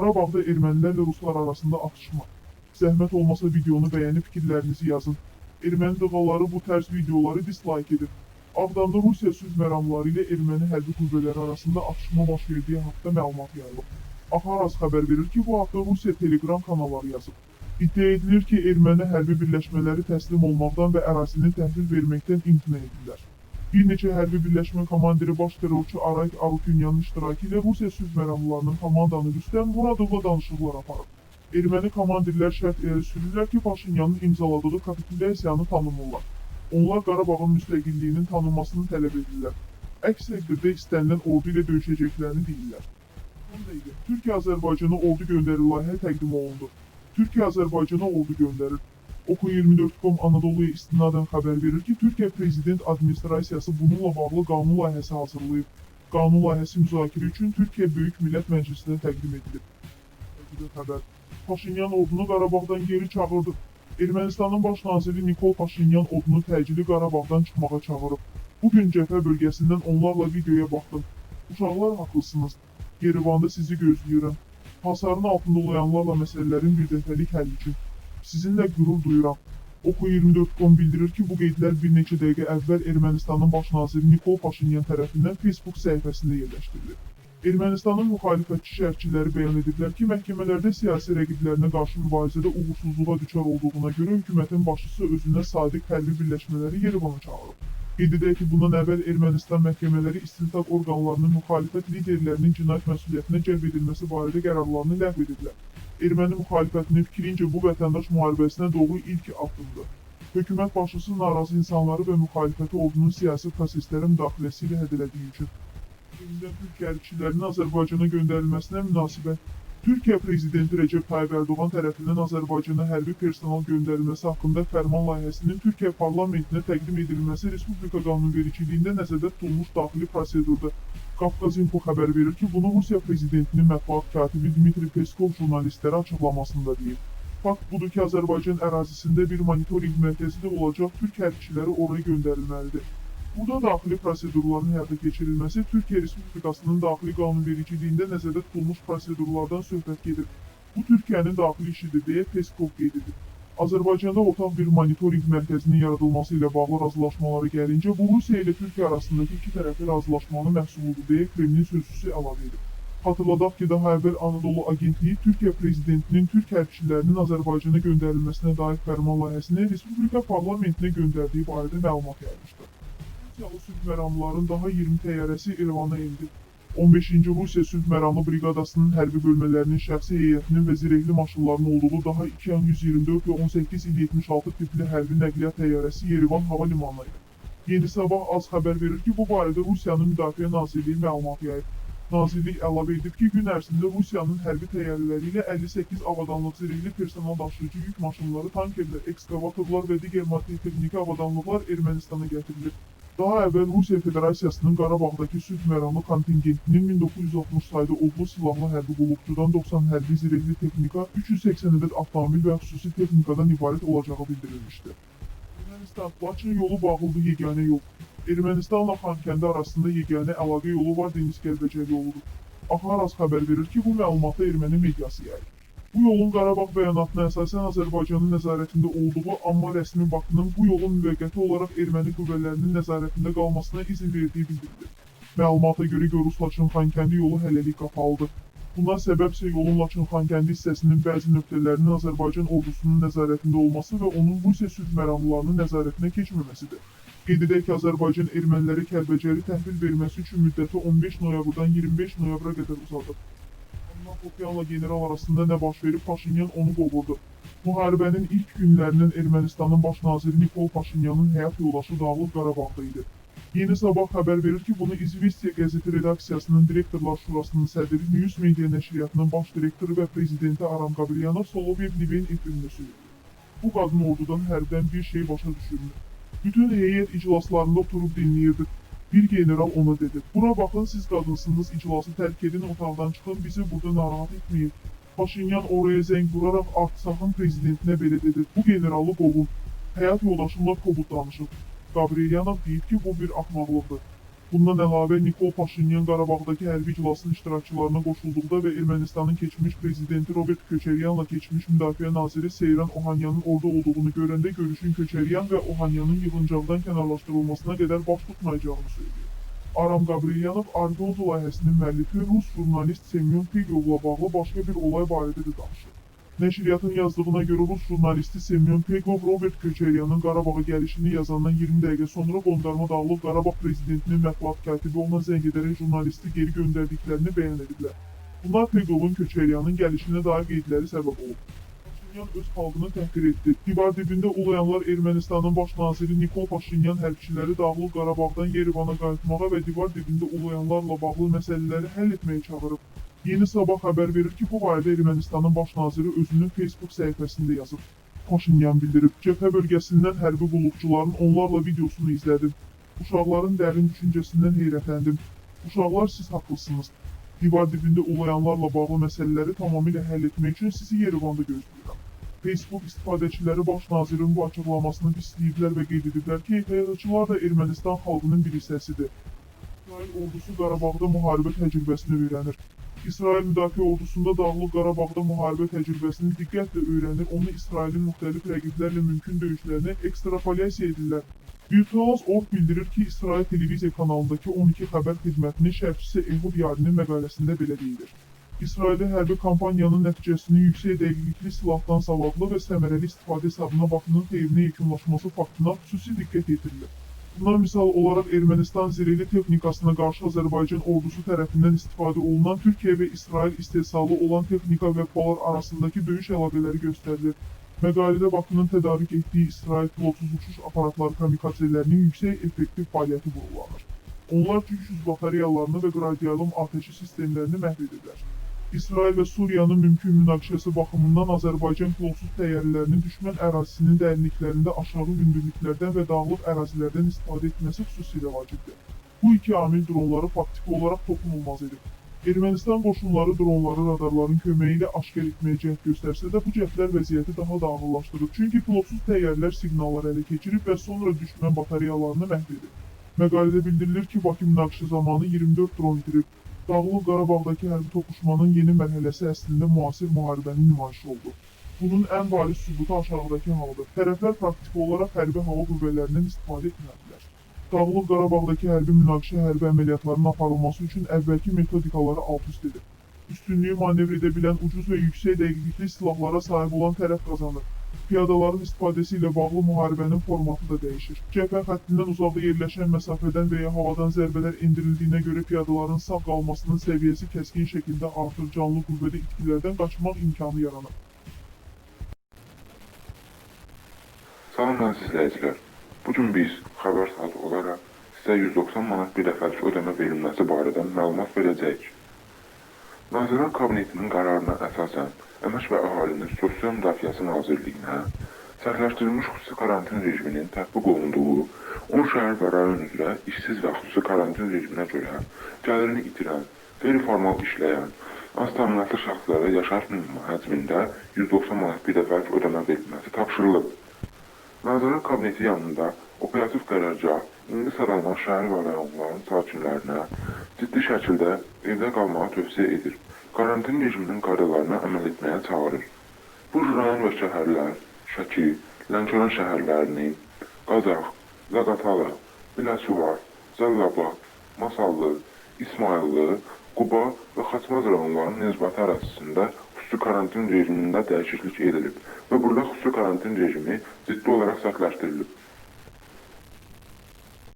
Qarabağda ermənilərlə ruslar arasında atışma. Zəhmət olmasa videonu bəyənib fikirlərinizi yazın. Erməni dığaları bu tərz videoları dislike edin. Ağdamda Rusiya sülh məramları ilə erməni hərbi qüvvələri arasında atışma baş verdiyi haqda məlumat yayılıb. Axaraz xəbər verir ki, bu haqda Rusiya Telegram kanalları yazıb. İddia edilir ki, erməni hərbi birləşmələri təslim olmaqdan və ərazini təhvil verməkdən imtina edirlər. Bir hərbi birləşmə komandiri baş terrorçu Arayk Arutunyanın iştirakı ilə Rusiya sülh məramlarının komandanı Rüstəm Muradovla danışıqlar aparıb. Erməni komandirlər şərt irəli sürürlər ki, Paşinyanın imzaladığı kapitulyasiyanı tanımırlar. Onlar Qarabağın müstəqilliyinin tanınmasını tələb edirlər. Əks təqdirdə istənilən ordu ilə döyüşəcəklərini deyirlər. Son dəqiqə. Türkiyə Azərbaycana ordu göndərir layihə təqdim olundu. Türkiyə Azərbaycana ordu göndərir. Oku24.com Anadolu'ya istinadən xəbər verir ki, Türkiyə Prezident Administrasiyası bununla bağlı qanun layihəsi hazırlayıb. Qanun layihəsi müzakirə üçün Türkiyə Böyük Millət Məclisinə təqdim edilib. Təqdim xəbər. Paşinyan ordunu Qarabağdan geri çağırdı. Ermənistanın baş naziri Nikol Paşinyan ordunu təcili Qarabağdan çıxmağa çağırıb. Bugün cəbhə bölgəsindən onlarla videoya baxdım. Uşaqlar haqlısınız. Yerevanda sizi gözləyirəm. Hasarın altında olayanlarla məsələlərin birdəfəlik həlli üçün. Sizinlə qürur duyuram. Oku24.com bildirir ki, bu qeydlər bir neçə dəqiqə əvvəl Ermənistanın baş naziri Nikol Paşinyan tərəfindən Facebook səhifəsində yerləşdirilib. Ermənistanın müxalifətçi şərhçiləri bəyan ediblər ki, məhkəmələrdə siyasi rəqiblərinə qarşı mübarizədə uğursuzluğa düçar olduğuna görə hökumətin başçısı özünə sadiq hərbi birləşmələri Yerevana çağırıb. Qeyd edək ki, bundan əvvəl Ermənistan məhkəmələri istintaq orqanlarının müxalifət liderlərinin cinayət məsuliyyətinə cəlb edilməsi barədə qərarlarını ləğv ediblər. Erməni müxalifətinin fikrincə bu vətəndaş müharibəsinə doğru ilk addımdır. Hökumət başçısı narazı insanları və müxalifəti ordunun siyasi proseslərə müdaxiləsi ilə hədələdiyi üçün Yenidən Türkiyə hərbçilərinin Azərbaycana göndərilməsinə münasibət Türkiyə Prezidenti Recep Tayyip Erdoğan tərəfindən Azərbaycana hərbi personal göndərilməsi haqqında fərman layihəsinin Türkiyə parlamentinə təqdim edilməsi Respublika qanunvericiliyində nəzərdə tutulmuş daxili prosedurda Qafqaz Info xəbər verir ki, bunu Rusiya Prezidentinin mətbuat katibi Dmitri Peskov jurnalistlərə açıqlamasında deyib. Fakt budur ki, Azərbaycan ərazisində bir monitorinq mərkəzi də olacaq, Türk hərbçiləri oraya göndərilməlidir. Burada daxili prosedurların həyata keçirilməsi Türkiyə Respublikasının daxili qanunvericiliyində nəzərdə tutulmuş prosedurlardan söhbət gedir. Bu Türkiyənin daxili işidir deyə Peskov qeyd. Azərbaycanda ortaq bir monitorinq mərkəzinin yaradılması ilə bağlı razılaşmalara gəlincə, bu Rusiya ilə Türkiyə arasındakı iki tərəfli razılaşmanın məhsuludur deyə Kremlin sözçüsü əlavə edib. Xatırladaq ki, daha əvvəl Anadolu Agentliyi Türkiyə Prezidentinin Türk hərbçilərinin Azərbaycana göndərilməsinə dair fərman layihəsini Respublika parlamentinə göndərdiyi barədə məlumat yaymışdı. Rusiyalı sülh məramlıların daha 20 təyyarəsi İrəvana indi. 15-ci Rusiya sülh məramlı briqadasının hərbi bölmələrinin şəxsi heyətinin və zirehli maşınlarının olduğu daha 2 yan 124 və 18 il 76 tipli hərbi nəqliyyat təyyarəsi Yerivan hava limanına. Yeni Sabah az xəbər verir ki, bu barədə Rusiyanın Müdafiə Nazirliyi məlumat yayıb. Nazirlik əlavə edib ki, gün ərzində Rusiyanın hərbi təyyarələri ilə 58 avadanlıq zirehli personal daşıyıcı yük maşınları, tankerlər, ekskavatorlar və digər maddi texniki avadanlıqlar Ermənistana gətirilib. Daha əvvəl Rusiya Federasiyasının Qarabağdakı sülh məramlı kontingentinin 1960 sayda odlu silahlı hərbi qulluqçudan 90 hərbi zirehli texnika, 380 ədəd avtomobil və xüsusi texnikadan ibarət olacağı bildirilmişdi. Ermənistan Laçın yolu bağlıdır yeganə yol. Ermənistanla Xankəndi arasında yeganə əlaqə yolu var Deniz Gəlbəcər yoludur. Axaraz xəbər verir ki, bu məlumatı erməni mediası yayır. Bu yolun Qarabağ bəyanatına əsasən Azərbaycanın nəzarətində olduğu, amma rəsmi Bakının bu yolun müvəqqəti olaraq erməni qüvvələrinin nəzarətində qalmasına izin verdiyi bildirilir. Məlumata görə Gorus Laçın Xankəndi yolu hələlik qapalıdır. Buna səbəb isə yolun Laçın Xankəndi hissəsinin bəzi nöqtələrinin Azərbaycan ordusunun nəzarətində olması və onun Rusiya sülh məramlılarının nəzarətinə keçməməsidir. Qeyd edək ki, Azərbaycan erməniləri Kəlbəcəri təhvil verməsi üçün müddəti 15 noyabrdan 25 noyabra qədər uzadıb. Amma Okyanla general arasında nə baş verib, Paşinyan onu qovurdu. Müharibənin ilk günlərindən Ermənistanın baş naziri Nikol Paşinyanın həyat yoldaşı Dağlıq Qarabağda idi. Yeni Sabah xəbər verir ki, bunu İzvestiya qəzeti redaksiyasının direktorlar şurasının sədri News Media nəşriyyatının baş direktoru və prezidenti Aram Qabryanov Solovyev Liven efirində söylüyor. Bu qadın ordudan hərdən bir şey başa düşürmür. Bütün heyət iclaslarında oturub dinləyirdik. Bir general ona dedi, buna baxın siz qadınsınız, iclası tərk edin, otaqdan çıxın, bizi burada narahat etməyin. Paşinyan oraya zəng vuraraq Artsakın prezidentinə belə dedi, bu generalı qovun. Həyat yoldaşımla kobud danışıb. Qabrelyanov deyib ki, bu bir axmaqlıqdır. Bundan əlavə Nikol Paşinyan Qarabağdakı hərbi iclasın iştirakçılarına qoşulduqda və Ermənistanın keçmiş prezidenti Robert Köçəryanla keçmiş müdafiə naziri Seyran Ohanyanın orada olduğunu görəndə görüşün Köçəryan və Ohanyanın yığıncaqdan kənarlaşdırılmasına qədər baş tutmayacağını söyləyir. Aram Qabriyanov Argonzo layihəsinin müəllifi Rus jurnalist Semyon Pegovla bağlı başqa bir olay barədə də danışır. Nəşriyyatın yazdığına görə Rus jurnalisti Semyon Pegov Robert Köçəryanın Qarabağa gəlişini yazandan 20 dəqiqə sonra qondarma Dağlıq Qarabağ prezidentinin mətbuat katibi ona zəng edərək jurnalisti geri göndərdiklərini bəyan ediblər. Bunlar Pegovun Köçəryanın gəlişinə dair qeydləri səbəb olub. Paşinyan öz xalqını təhqir etdi. Divar dibində ulayanlar Ermənistanın baş Nikol Paşinyan hərbçiləri Dağlıq Qarabağdan Yerevana qayıtmağa və divar dibində ulayanlarla bağlı məsələləri həll etməyə çağırıb. Yeni Sabah xəbər verir ki, bu barədə Ermənistanın baş naziri özünün Facebook səhifəsində yazıb. Paşinyan bildirib, cəbhə bölgəsindən hərbi qulluqçuların onlarla videosunu izlədim. Uşaqların dərin düşüncəsindən heyrətləndim. Uşaqlar siz haqlısınız. Divar dibində ulayanlarla bağlı məsələləri tamamilə həll etmək üçün sizi Yerevanda gözləyirəm. Facebook istifadəçiləri baş nazirin bu açıqlamasını pisləyiblər və qeyd ediblər ki, terrorçular da Ermənistan xalqının bir hissəsidir. Ordusu Qarabağda müharibə təcrübəsini öyrənir. İsrail Müdafiə Ordusunda Dağlıq Qarabağda müharibə təcrübəsini diqqətlə öyrənir, onu İsrailin müxtəlif rəqiblərlə mümkün döyüşlərinə ekstrapolyasiya edirlər. Virtuos Org bildirir ki, İsrail televiziya kanalındakı 12 xəbər xidmətinin şərhçisi Ehud Yarinin məqaləsində belə deyilir. İsraildə hərbi kampaniyanın nəticəsini yüksək dəqiqlikli silahdan savadlı və səmərəli istifadə hesabına Bakının xeyrinə yekunlaşması faktına xüsusi diqqət yetirilir. Buna misal olaraq Ermənistan zirehli texnikasına qarşı Azərbaycan ordusu tərəfindən istifadə olunan Türkiyə və İsrail istehsalı olan texnika və polar arasındakı döyüş əlaqələri göstərilir. Məqalədə Bakının tədarik etdiyi İsrail pilotsuz uçuş aparatları kamikazələrinin yüksək effektiv fəaliyyəti vurgulanır. Onlar gücsüz batareyalarını və qradialum atəşi sistemlərini məhv edirlər. İsrail və Suriyanın mümkün münaqişəsi baxımından Azərbaycan pilotsuz təyyarələrinin düşmən ərazisinin dərinliklərində aşağı hündürlüklərdən və dağlıq ərazilərdən istifadə etməsi xüsusilə vacibdir. Bu iki amil dronları faktiki olaraq toxunulmaz edir. Ermənistan qoşunları dronları radarların köməyi ilə aşkar etməyə cəhd göstərsə də bu cəhdlər vəziyyəti daha da ağırlaşdırır. Çünki pilotsuz təyyarələr siqnalları ələ keçirib və sonra düşmən batareyalarını məhv edir. Məqalədə bildirilir ki, Bakı münaqişə zamanı 24 dron itirib. Dağlıq Qarabağdakı hərbi toqquşmanın yeni mərhələsi əslində müasir müharibənin nümayişi oldu. Bunun ən bariz sübutu aşağıdakı haldır. Tərəflər praktiki olaraq hərbi hava qüvvələrindən istifadə etmədilər. Dağlıq Qarabağdakı hərbi münaqişə hərbi əməliyyatların aparılması üçün əvvəlki metodikaları alt-üst edir. Üstünlüyü manevr edə bilən ucuz və yüksək dəqiqlikli silahlara sahib olan tərəf qazanır. Piyadaların istifadəsi ilə bağlı müharibənin formatı da dəyişir. Cəbhə xəttindən uzaqda yerləşən məsafədən və ya havadan zərbələr endirildiyinə görə piyadaların sağ qalmasının səviyyəsi kəskin şəkildə artır, canlı qüvvədə itkilərdən qaçmaq imkanı yaranır. Salam əziz izləyicilər. Bu gün biz xəbər saatı olaraq sizə 190 manat bir dəfəlik ödəmə verilməsi barədə məlumat verəcəyik. Nazirlər Kabinetinin qərarına əsasən Əmək və Əhalinin Sosial Müdafiəsi Nazirliyinə sərtləşdirilmiş xüsusi karantin rejiminin tətbiq olunduğu 10 şəhər və rayon üzrə işsiz və xüsusi karantin rejiminə görə gəlirini itirən, qeyri-formal işləyən, az təminatlı şəxslərə yaşayış minimum həcmində 190 manat bir dəfəlik ödəmə verilməsi tapşırılıb. Nazirlər Kabineti yanında operativ qərargah indi saralan şəhər və rayonların sakinlərinə ciddi şəkildə evdə qalmağı tövsiyə edir. Karantin rejiminin qaydalarına əməl etməyə çağırır. Bu rayon və şəhərlər Şəki, Lənkəran şəhərlərini, Qazax, Zaqatala, Biləsuvar, Zəllabad, Masallı, İsmayıllı, Quba və Xaçmaz rayonlarının nizbəti ərazisində xüsusi karantin rejimində dəyişiklik edilib və burada xüsusi karantin rejimi ciddi olaraq sərtləşdirilib.